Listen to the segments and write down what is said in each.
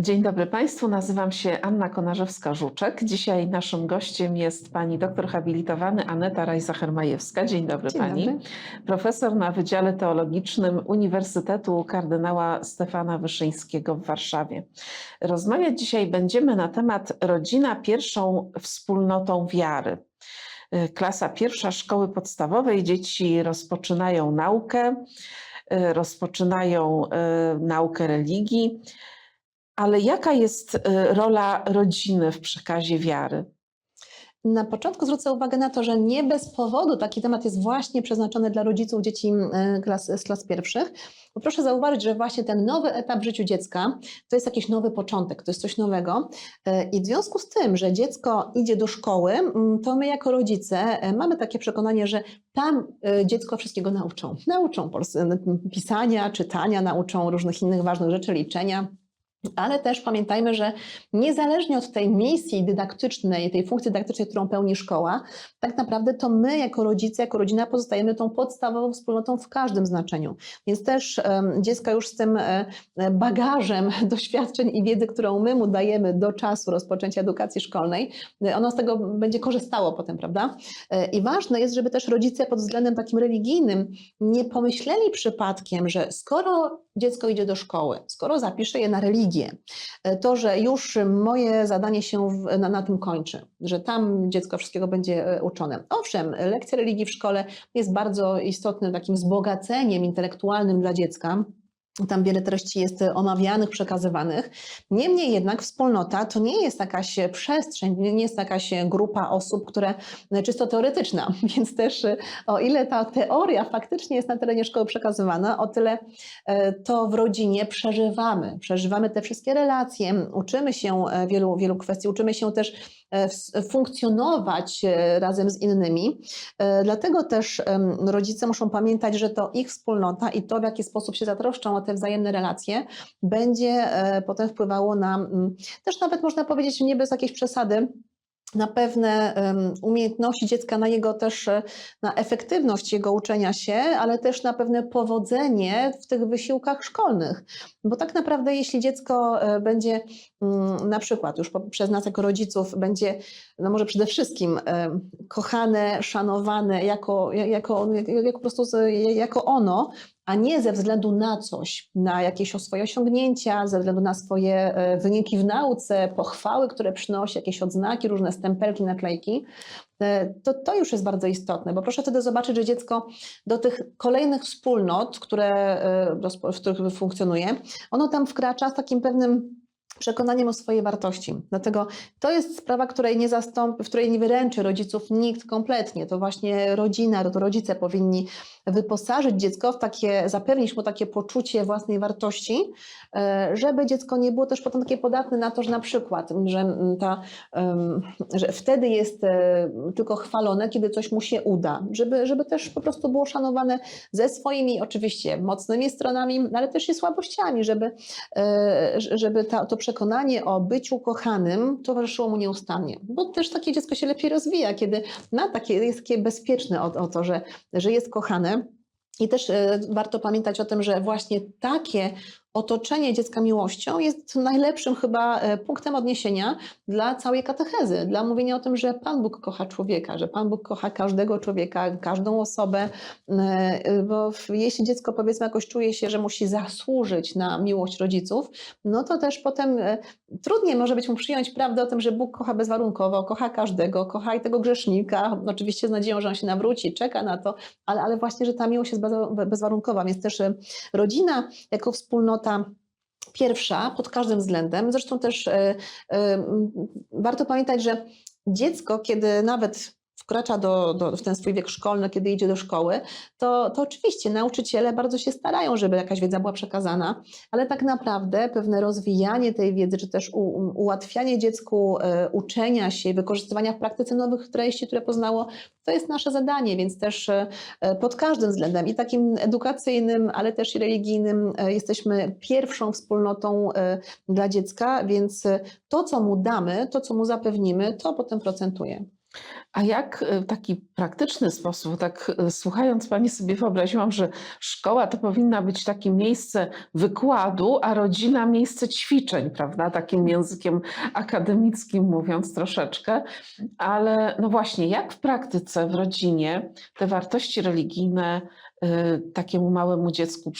Dzień dobry Państwu, nazywam się Anna Konarzewska-Żuczek. Dzisiaj naszym gościem jest pani doktor habilitowany Aneta Rajza-Hermajewska. Dzień dobry Dzień pani. dobry. Profesor na Wydziale Teologicznym Uniwersytetu Kardynała Stefana Wyszyńskiego w Warszawie. Rozmawiać dzisiaj będziemy na temat rodzina pierwszą wspólnotą wiary. Y, Klasa pierwsza szkoły podstawowej, dzieci rozpoczynają naukę, y, rozpoczynają y, naukę religii. Ale jaka jest y, rola rodziny w przekazie wiary? Na początku zwrócę uwagę na to, że nie bez powodu taki temat jest właśnie przeznaczony dla rodziców dzieci e, klas, z klas pierwszych. Bo proszę zauważyć, że właśnie ten nowy etap w życiu dziecka to jest jakiś nowy początek, to jest coś nowego. E, I w związku z tym, że dziecko idzie do szkoły, to my jako rodzice e, mamy takie przekonanie, że tam dziecko wszystkiego nauczą. Nauczą pisania, czytania, nauczą różnych innych ważnych rzeczy, liczenia. Ale też pamiętajmy, że niezależnie od tej misji dydaktycznej, tej funkcji dydaktycznej, którą pełni szkoła, tak naprawdę to my jako rodzice, jako rodzina pozostajemy tą podstawową wspólnotą w każdym znaczeniu. Więc też dziecko już z tym e, bagażem doświadczeń i wiedzy, którą my mu dajemy do czasu rozpoczęcia edukacji szkolnej, e, ono z tego będzie korzystało potem, prawda? E, I ważne jest, żeby też rodzice pod względem takim religijnym nie pomyśleli przypadkiem, że skoro dziecko idzie do szkoły, skoro zapiszę je na religię, e, to, że już moje zadanie się na, na tym kończy, że tam dziecko wszystkiego będzie e, uczone. Owszem, lekcja religii w szkole jest bardzo istotnym takim wzbogaceniem intelektualnym dla dziecka. Tam wiele treści jest omawianych, przekazywanych. Niemniej jednak wspólnota to nie jest jakaś przestrzeń, nie jest jakaś grupa osób, które czysto teoretyczna, więc też e, o ile ta teoria faktycznie jest na terenie szkoły przekazywana, o tyle e, to w rodzinie przeżywamy. Przeżywamy te wszystkie relacje, uczymy się e, wielu, wielu kwestii, uczymy się też e, funkcjonować e, razem z innymi. E, Dlatego też rodzice muszą pamiętać, że to ich wspólnota i to, w jaki sposób się zatroszczą o te wzajemne relacje, będzie e, potem wpływało na, mm, też nawet można powiedzieć, nie bez jakiejś przesady, na pewne umiejętności dziecka, na jego też, e, na efektywność jego uczenia się, ale też na pewne powodzenie w tych wysiłkach szkolnych. Bo tak naprawdę, jeśli dziecko e, będzie mm, na przykład już przez nas jako rodziców będzie, no może przede wszystkim kochane, szanowane jako, jako, jako po prostu jako ono, a nie ze względu na coś, na jakieś swoje osiągnięcia, ze względu na swoje e, wyniki w nauce, pochwały, które przynosi, jakieś odznaki, różne stempelki, naklejki, e, to, to już jest bardzo istotne, bo proszę wtedy zobaczyć, że dziecko do tych kolejnych wspólnot, które, e, w których funkcjonuje, ono tam wkracza z takim pewnym przekonaniem o swojej wartości. Dlatego to jest sprawa, której nie zastąpi, w której nie wyręczy rodziców nikt kompletnie. To właśnie rodzina, to rodzice powinni wyposażyć dziecko w takie, zapewnić mu takie poczucie własnej wartości, e, żeby dziecko nie było też potem takie podatne na to, że na przykład, że, ta, że wtedy jest e, tylko chwalone, kiedy coś mu się uda, żeby, żeby też po prostu było szanowane ze swoimi oczywiście mocnymi stronami, ale też i słabościami, żeby, e, żeby ta, to przekonanie o byciu kochanym towarzyszyło mu nieustannie. Bo też takie dziecko się lepiej rozwija, kiedy ma takie, jest takie bezpieczne o, o to, że, że jest kochane. I też e, warto pamiętać o tym, że właśnie takie otoczenie dziecka miłością jest najlepszym chyba e, punktem odniesienia dla całej katechezy, dla mówienia o tym, że Pan Bóg kocha człowieka, że Pan Bóg kocha każdego człowieka, każdą osobę, e, bo jeśli dziecko powiedzmy jakoś czuje się, że musi zasłużyć na miłość rodziców, no to też potem e, trudniej może być mu przyjąć prawdę o tym, że Bóg kocha bezwarunkowo, kocha każdego, kocha i tego grzesznika, oczywiście z nadzieją, że on się nawróci, czeka na to, ale, ale właśnie, że ta miłość jest bez- bezwarunkowa, więc też e, rodzina jako wspólnota pierwsza pod każdym względem. Zresztą też e, e, warto pamiętać, że dziecko, kiedy nawet wkracza do, do, w ten swój wiek szkolny, kiedy idzie do szkoły, to, to oczywiście nauczyciele bardzo się starają, żeby jakaś wiedza była przekazana, ale tak naprawdę pewne rozwijanie tej wiedzy, czy też u, ułatwianie dziecku e, uczenia się wykorzystywania w praktyce nowych treści, które poznało, to jest nasze zadanie, więc też e, pod każdym względem i takim edukacyjnym, ale też i religijnym e, jesteśmy pierwszą wspólnotą dla dziecka, więc to, co mu damy, to, co mu zapewnimy, to potem procentuje. A jak w taki praktyczny sposób, tak y, słuchając Pani sobie wyobraziłam, że szkoła to powinna być takie miejsce wykładu, a rodzina miejsce ćwiczeń, prawda? Takim językiem akademickim mówiąc troszeczkę. Ale no właśnie, jak w praktyce w rodzinie te wartości religijne y, takiemu małemu dziecku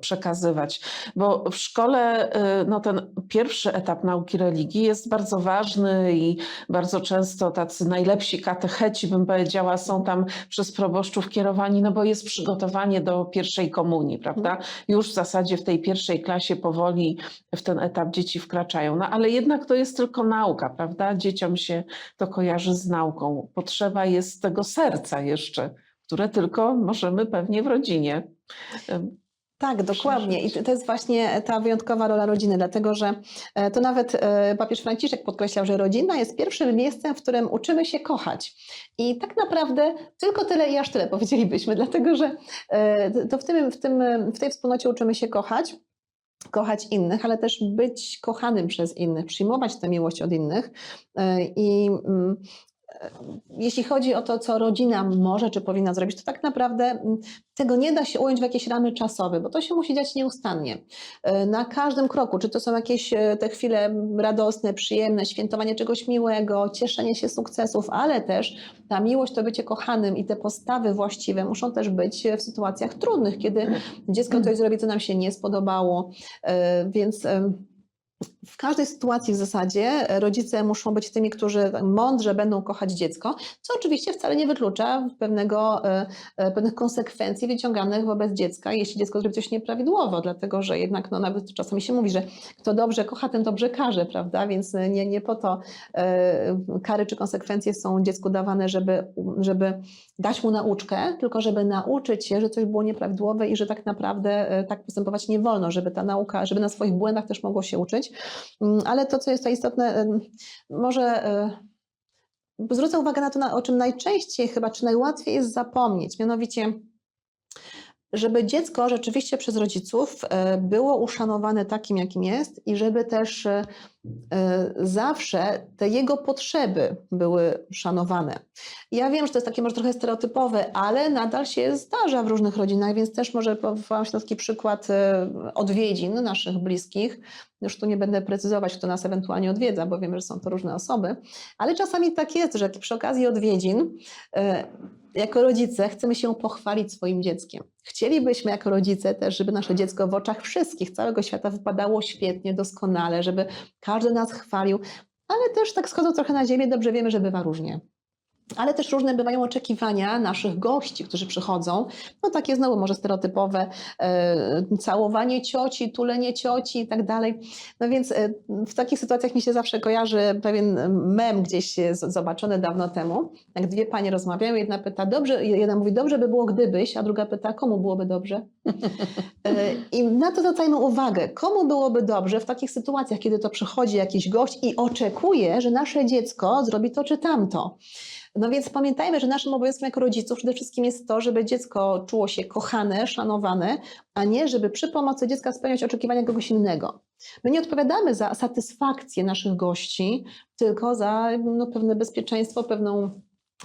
przekazywać? Bo w szkole no, ten pierwszy etap nauki religii jest bardzo ważny i bardzo często tacy najlepsi katecheci, bym powiedziała, są tam przez proboszczów kierowani, no bo jest przygotowanie do pierwszej komunii, prawda? Już w zasadzie w tej pierwszej klasie powoli w ten etap dzieci wkraczają. No ale jednak to jest tylko nauka, prawda? Dzieciom się to kojarzy z nauką. Potrzeba jest tego serca jeszcze, które tylko możemy pewnie w rodzinie. Tak, dokładnie. I to jest właśnie ta wyjątkowa rola rodziny, dlatego że e, to nawet e, papież Franciszek podkreślał, że rodzina jest pierwszym miejscem, w którym uczymy się kochać. I tak naprawdę tylko tyle i aż tyle powiedzielibyśmy, dlatego że e, to w, tym, w, tym, w tej wspólnocie uczymy się kochać. Kochać innych, ale też być kochanym przez innych, przyjmować tę miłość od innych. I mm, jeśli chodzi o to, co rodzina może czy powinna zrobić, to tak naprawdę mm, tego nie da się ująć w jakieś ramy czasowe, bo to się musi dziać nieustannie. E, Na każdym kroku, czy to są jakieś e, te chwile radosne, przyjemne, świętowanie czegoś miłego, cieszenie się sukcesów, ale też ta miłość, to bycie kochanym i te postawy właściwe muszą też być w sytuacjach trudnych, kiedy dziecko coś zrobi, co nam się nie spodobało. E, Więc w każdej sytuacji w zasadzie rodzice muszą być tymi, którzy mądrze będą kochać dziecko, co oczywiście wcale nie wyklucza pewnego, e, e, pewnych konsekwencji wyciąganych wobec dziecka, jeśli dziecko zrobi coś nieprawidłowo, dlatego że jednak no, nawet czasami się mówi, że kto dobrze kocha, ten dobrze karze, prawda? Więc nie, nie po to e, kary czy konsekwencje są dziecku dawane, żeby, żeby dać mu nauczkę, tylko żeby nauczyć się, że coś było nieprawidłowe i że tak naprawdę tak postępować nie wolno, żeby ta nauka, żeby na swoich błędach też mogło się uczyć. Mm, Ale to, co jest tutaj istotne, może e, zwrócę uwagę na to, o czym najczęściej chyba, czy najłatwiej jest zapomnieć, mianowicie żeby dziecko rzeczywiście przez rodziców e, było uszanowane takim, jakim jest i żeby też e, zawsze te jego potrzeby były szanowane. Ja wiem, że to jest takie może trochę stereotypowe, ale nadal się zdarza w różnych rodzinach, więc też może powołam się na taki przykład e, odwiedzin naszych bliskich. Już tu nie będę precyzować, kto nas ewentualnie odwiedza, bo wiemy, że są to różne osoby, ale czasami tak jest, że przy okazji odwiedzin e, jako rodzice chcemy się pochwalić swoim dzieckiem. Chcielibyśmy jako rodzice też, żeby nasze dziecko w oczach wszystkich, całego świata wypadało świetnie, doskonale, żeby każdy nas chwalił, ale też tak schodzą trochę na ziemię, dobrze wiemy, że bywa różnie. Ale też różne bywają oczekiwania naszych gości, którzy przychodzą. No takie znowu może stereotypowe, e, całowanie cioci, tulenie cioci i tak dalej. No więc e, w takich sytuacjach mi się zawsze kojarzy pewien mem gdzieś e, zobaczony dawno temu, jak dwie panie rozmawiają, jedna pyta, dobrze, jedna mówi, dobrze by było gdybyś, a druga pyta, komu byłoby dobrze? E, I na to zwracajmy uwagę, komu byłoby dobrze w takich sytuacjach, kiedy to przychodzi jakiś gość i oczekuje, że nasze dziecko zrobi to czy tamto. No więc pamiętajmy, że naszym obowiązkiem jako rodziców przede wszystkim jest to, żeby dziecko czuło się kochane, szanowane, a nie żeby przy pomocy dziecka spełniać oczekiwania kogoś innego. My nie odpowiadamy za satysfakcję naszych gości, tylko za no, pewne bezpieczeństwo, pewną,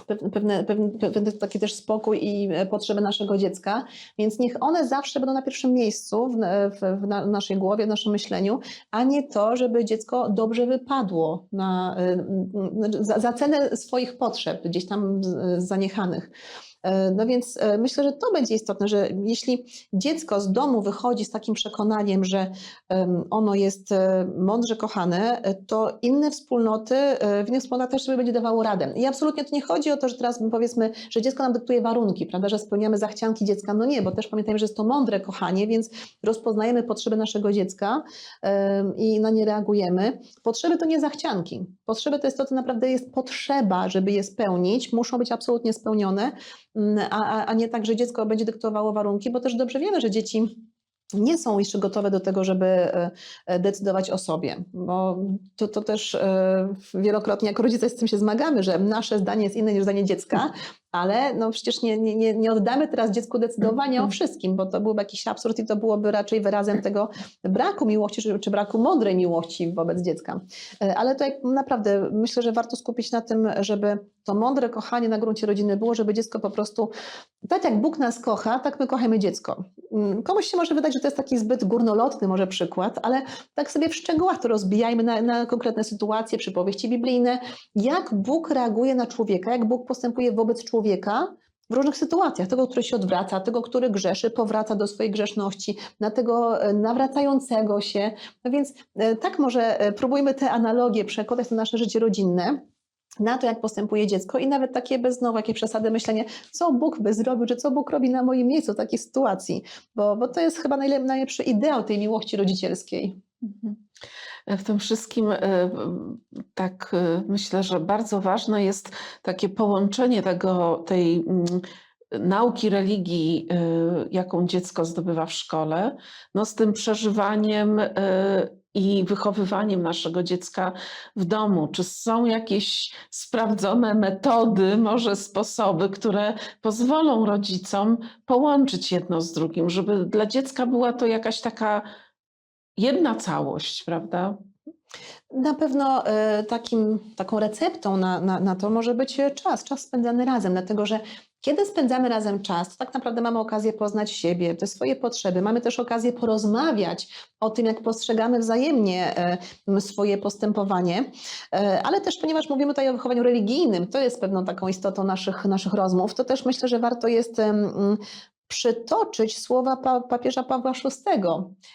pewne, pewne, pewne, taki też spokój i e, potrzeby naszego dziecka, więc niech one zawsze będą na pierwszym miejscu w, w, w na- naszej głowie, w naszym myśleniu, a nie to, żeby dziecko dobrze wypadło na, y, za, za cenę swoich potrzeb, gdzieś tam zaniechanych. E, No więc e, myślę, że to będzie istotne, że jeśli dziecko z domu wychodzi z takim przekonaniem, że ono jest e, mądrze kochane, to inne wspólnoty, w innych wspólnotach też sobie będzie dawało radę. I absolutnie to nie chodzi o to, że teraz powiedzmy, że dziecko nam dyktuje warunki, prawda, że spełniamy zachcianki dziecka. No nie, bo też pamiętajmy, że jest to mądre kochanie, więc rozpoznajemy potrzeby naszego dziecka i na nie reagujemy. Potrzeby to nie zachcianki. Potrzeby to jest to, co naprawdę jest potrzeba, żeby je spełnić, muszą być absolutnie spełnione, a, a, a nie tak, że dziecko będzie dyktowało warunki, bo też dobrze wiemy, że dzieci nie są jeszcze gotowe do tego, żeby e, decydować o sobie, bo to, to też e, wielokrotnie jako rodzice z tym się zmagamy, że nasze zdanie jest inne niż zdanie dziecka ale no przecież nie, nie, nie- oddamy teraz dziecku decydowania o Mhm. wszystkim, bo to byłby jakiś absurd i to byłoby raczej wyrazem tego braku miłości, czy, czy braku mądrej miłości wobec dziecka. E, Ale tutaj naprawdę myślę, że warto skupić na tym, żeby to mądre kochanie na gruncie rodziny było, żeby dziecko po prostu, tak jak Bóg nas kocha, tak my kochamy dziecko. Mm, Komuś się może wydać, że to jest taki zbyt górnolotny może przykład, ale tak sobie w szczegółach to rozbijajmy na, na konkretne sytuacje, przypowieści biblijne, jak Bóg reaguje na człowieka, jak Bóg postępuje wobec człowieka w różnych sytuacjach. Tego, który się odwraca, tego, który grzeszy, powraca do swojej grzeszności, na tego e, nawracającego się. No więc e, tak może e, próbujmy te analogie przekładać na nasze życie rodzinne, na to, jak postępuje dziecko i nawet takie bez znowu jakiej przesady myślenie, co Bóg by zrobił, czy co Bóg robi na moim miejscu w takiej sytuacji, bo, bo to jest chyba najlep- najlepszy ideał tej miłości rodzicielskiej. Mhm. W tym wszystkim e, tak e, myślę, że bardzo ważne jest takie połączenie tego, tej mm, nauki religii, e, jaką dziecko zdobywa w szkole, no z tym przeżywaniem i wychowywaniem naszego dziecka w domu. Czy są jakieś sprawdzone metody, może sposoby, które pozwolą rodzicom połączyć jedno z drugim, żeby dla dziecka była to jakaś taka jedna całość, prawda? Na pewno e, takim, taką receptą na, na, na to może być e, czas, czas spędzany razem, dlatego że kiedy spędzamy razem czas, to tak naprawdę mamy okazję poznać siebie, te swoje potrzeby. Mamy też okazję porozmawiać o tym, jak postrzegamy wzajemnie e, swoje postępowanie, ale też ponieważ mówimy tutaj o wychowaniu religijnym, to jest pewną taką istotą naszych, naszych rozmów, to też myślę, że warto jest przytoczyć słowa pa, papieża Pawła VI,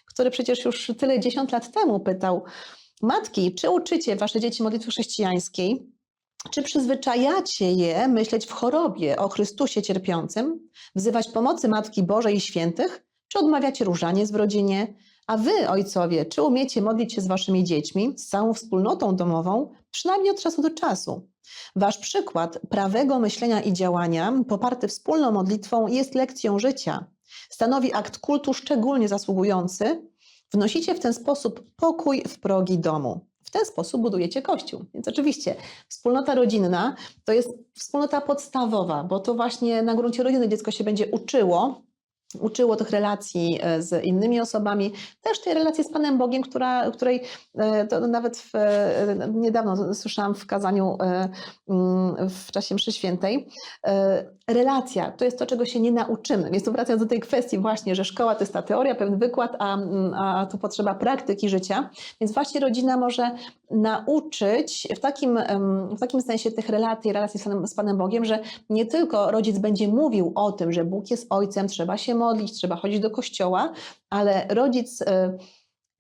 który przecież już tyle dziesiąt lat temu pytał, Matki, czy uczycie wasze dzieci modlitwy chrześcijańskiej? Czy przyzwyczajacie je myśleć w chorobie o Chrystusie cierpiącym, wzywać pomocy Matki Bożej i świętych? Czy odmawiacie różaniec w rodzinie? A wy, ojcowie, czy umiecie modlić się z waszymi dziećmi, z całą wspólnotą domową, przynajmniej od czasu do czasu? Wasz przykład prawego myślenia i działania, poparty wspólną modlitwą, jest lekcją życia. Stanowi akt kultu szczególnie zasługujący Wnosicie w ten sposób pokój w progi domu. W ten sposób budujecie kościół. Więc oczywiście wspólnota rodzinna to jest wspólnota podstawowa, bo to właśnie na gruncie rodziny dziecko się będzie uczyło, uczyło tych relacji e, z innymi osobami, też tej relacji z Panem Bogiem, która, której e, to nawet w, e, niedawno słyszałam w kazaniu mm, w czasie mszy świętej, relacja to jest to, czego się nie nauczymy. Więc tu wracając do tej kwestii właśnie, że szkoła to jest ta teoria, pewien wykład, a, mm, a tu potrzeba praktyki życia. Więc właśnie rodzina może nauczyć w takim, w takim sensie tych relacji, relacji z Panem, z Panem Bogiem, że nie tylko rodzic będzie mówił o tym, że Bóg jest ojcem, trzeba się modlić, trzeba chodzić do kościoła, ale rodzic e,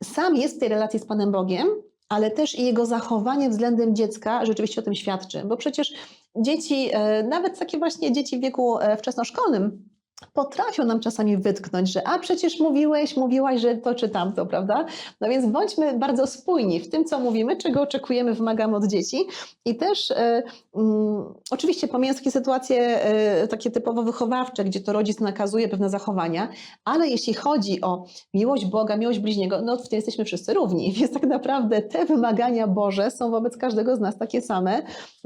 sam jest w tej relacji z Panem Bogiem, ale też i jego zachowanie względem dziecka rzeczywiście o tym świadczy. Bo przecież dzieci, e, nawet takie właśnie dzieci w wieku e, wczesnoszkolnym, potrafią nam czasami wytknąć, że a przecież mówiłeś, mówiłaś, że to czy tamto, prawda? No więc bądźmy bardzo spójni w tym, co mówimy, czego oczekujemy, wymagamy od dzieci. I też e, mm, oczywiście pomijając takie sytuacje e, takie typowo wychowawcze, gdzie to rodzic nakazuje pewne zachowania, ale jeśli chodzi o miłość Boga, miłość bliźniego, no w jesteśmy wszyscy równi, więc tak naprawdę te wymagania Boże są wobec każdego z nas takie same.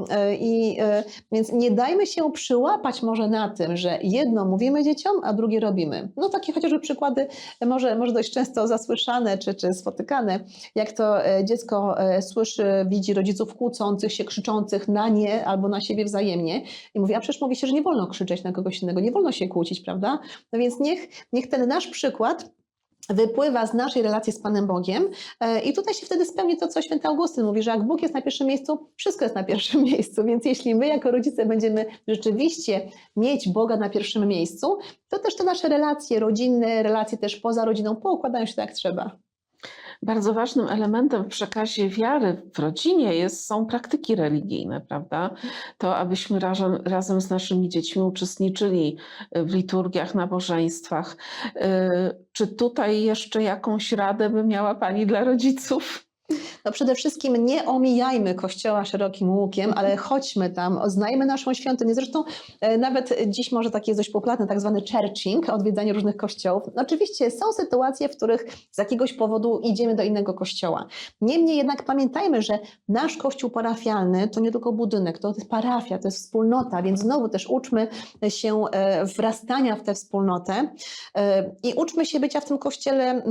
E, i e, więc nie dajmy się przyłapać może na tym, że jedno mówimy dzieciom, a drugie robimy. No takie chociażby przykłady, e, może, może dość często zasłyszane czy, czy spotykane, jak to e, dziecko e, słyszy, widzi rodziców kłócących się, krzyczących na nie albo na siebie wzajemnie i mówi, a przecież mówi się, że nie wolno krzyczeć na kogoś innego, nie wolno się kłócić, prawda? No więc niech, niech ten nasz przykład wypływa z naszej relacji z Panem Bogiem e, i tutaj się wtedy spełni to, co święty Augustyn mówi, że jak Bóg jest na pierwszym miejscu, wszystko jest na pierwszym miejscu, więc jeśli my jako rodzice będziemy rzeczywiście mieć Boga na pierwszym miejscu, to też te nasze relacje rodzinne, relacje też poza rodziną poukładają się tak jak trzeba. Bardzo ważnym elementem w przekazie wiary w rodzinie jest, są praktyki religijne, prawda? To, abyśmy razem, razem z naszymi dziećmi uczestniczyli w liturgiach, nabożeństwach. Y, Czy tutaj jeszcze jakąś radę by miała Pani dla rodziców? No przede wszystkim nie omijajmy kościoła szerokim łukiem, ale chodźmy tam, oznajmy naszą świątynię. Zresztą e, nawet dziś może takie jest dość popularne, tak zwany churching, odwiedzanie różnych kościołów. Oczywiście są sytuacje, w których z jakiegoś powodu idziemy do innego kościoła. Niemniej jednak pamiętajmy, że nasz kościół parafialny to nie tylko budynek, to jest parafia, to jest wspólnota, więc znowu też uczmy się e, wrastania w tę wspólnotę e, i uczmy się bycia w tym kościele.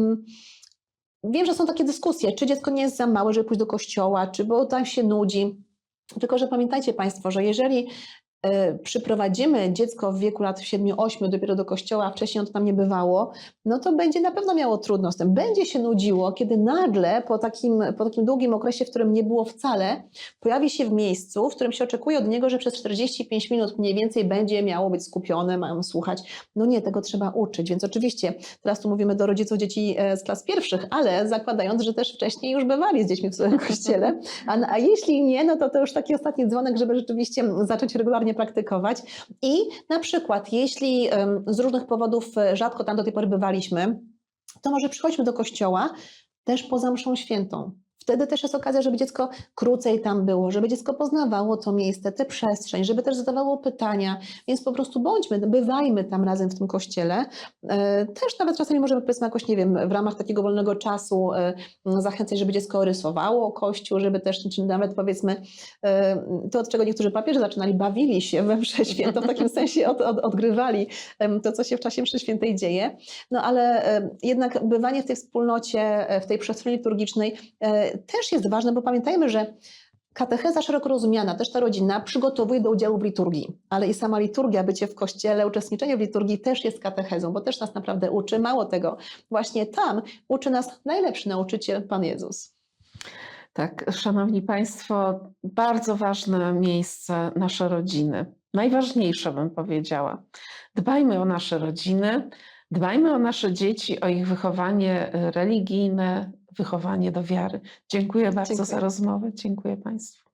Wiem, że są takie dyskusje, czy dziecko nie jest za małe, żeby pójść do kościoła, czy bo tam się nudzi. Tylko, że pamiętajcie Państwo, że jeżeli przyprowadzimy dziecko w wieku lat 7-8 dopiero do kościoła, a wcześniej on tam nie bywało, no to będzie na pewno miało trudno z tym. Będzie się nudziło, kiedy nagle po takim, po takim długim okresie, w którym nie było wcale, pojawi się w miejscu, w którym się oczekuje od niego, że przez 45 minut mniej więcej będzie miało być skupione, mają słuchać. No nie, tego trzeba uczyć. Więc oczywiście teraz tu mówimy do rodziców dzieci e, z klas pierwszych, ale zakładając, że też wcześniej już bywali z dziećmi w swoim kościele. A, a jeśli nie, no to to już taki ostatni dzwonek, żeby rzeczywiście zacząć regularnie praktykować. I na przykład, jeśli z różnych powodów e, rzadko tam do tej pory bywaliśmy, to może przychodźmy do kościoła też poza mszą świętą. Wtedy też jest okazja, żeby dziecko krócej tam było, żeby dziecko poznawało to miejsce, tę przestrzeń, żeby też zadawało pytania, więc po prostu bądźmy, bywajmy tam razem w tym kościele. E, Też nawet czasami możemy powiedzmy jakoś, nie wiem, w ramach takiego wolnego czasu e, zachęcać, żeby dziecko rysowało kościół, żeby też, czy nawet powiedzmy e, to, od czego niektórzy papieże zaczynali, bawili się we mszę świętą, w takim sensie od, od, odgrywali to, co się w czasie mszy świętej dzieje. No ale jednak bywanie w tej wspólnocie, w tej przestrzeni liturgicznej też jest ważne, bo pamiętajmy, że katecheza szeroko rozumiana, też ta rodzina przygotowuje do udziału w liturgii, ale i sama liturgia, bycie w kościele, uczestniczenie w liturgii też jest katechezą, bo też nas naprawdę uczy. Mało tego, właśnie tam uczy nas najlepszy nauczyciel, Pan Jezus. Tak, szanowni państwo, bardzo ważne miejsce nasze rodziny. Najważniejsze bym powiedziała. Dbajmy o nasze rodziny, dbajmy o nasze dzieci, o ich wychowanie religijne, wychowanie do wiary. Dziękuję bardzo Dziękuję. za rozmowę. Dziękuję państwu.